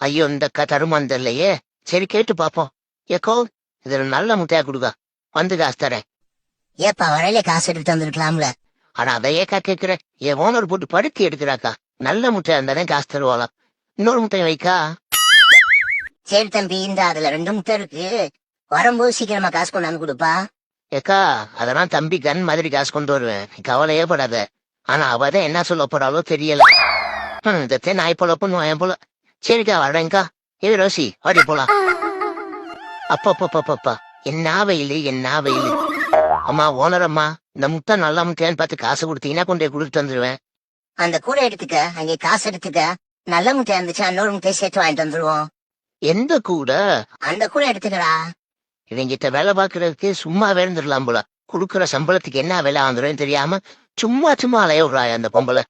ஐயோ இந்த அக்கா தருமான் தெரியலையே. சரி கேட்டு பாப்போம். ஏக்கோ இதுல நல்ல முட்டையா கொடுக்கா வந்து காசு தரேன் ஏப்பா வரையில காசு எடுத்து வந்திருக்கலாம்ல. ஆனா அதை ஏக்கா கேக்குற என் ஓனர் போட்டு படுத்தி எடுக்கிறாக்கா. நல்ல முட்டையா இருந்தானே காசு தருவாளாம் இன்னொரு முட்டையை வைக்கா. சரி தம்பி இந்த அதுல ரெண்டு முட்டை இருக்கு. வரும்போது சீக்கிரமா காசு கொண்டாந்து கொடுப்பா. ஏக்கா அதெல்லாம் தம்பி கன் மாதிரி காசு கொண்டு வருவேன். கவலையே படாத. ஆனா அவதான் என்ன சொல்ல போறாளோ தெரியல. ஹம், இதத்தே நாய் போல பண்ணுவான் போல சரிக்கா வரேன்க்கா. ஏ ரோசி ஓடி போலாம். அப்பப்பப்பப்பா என்ன வெயில் என்ன வெயில் அம்மா ஓனர் அம்மா இந்த முட்டை நல்ல முட்டையான்னு பார்த்து காசு கொடுத்தீங்கன்னா கொண்டு கொடுத்துட்டு வந்துருவேன். அந்த கூடை எடுத்துக்க அங்கே காசு எடுத்துக்க. நல்ல முட்டை இருந்துச்சு இன்னொரு முட்டையை சேர்த்து வாங்கிட்டு வந்துருவோம். எந்த கூட? அந்த கூடை எடுத்துக்கடா. இவங்கிட்ட வேலை பார்க்கறதுக்கு சும்மா இருந்துடலாம் போல. குடுக்கற சம்பளத்துக்கு என்ன வேலை வந்துடும் தெரியாம சும்மா சும்மா அலைய விடுறாய் அந்த பொம்பளை.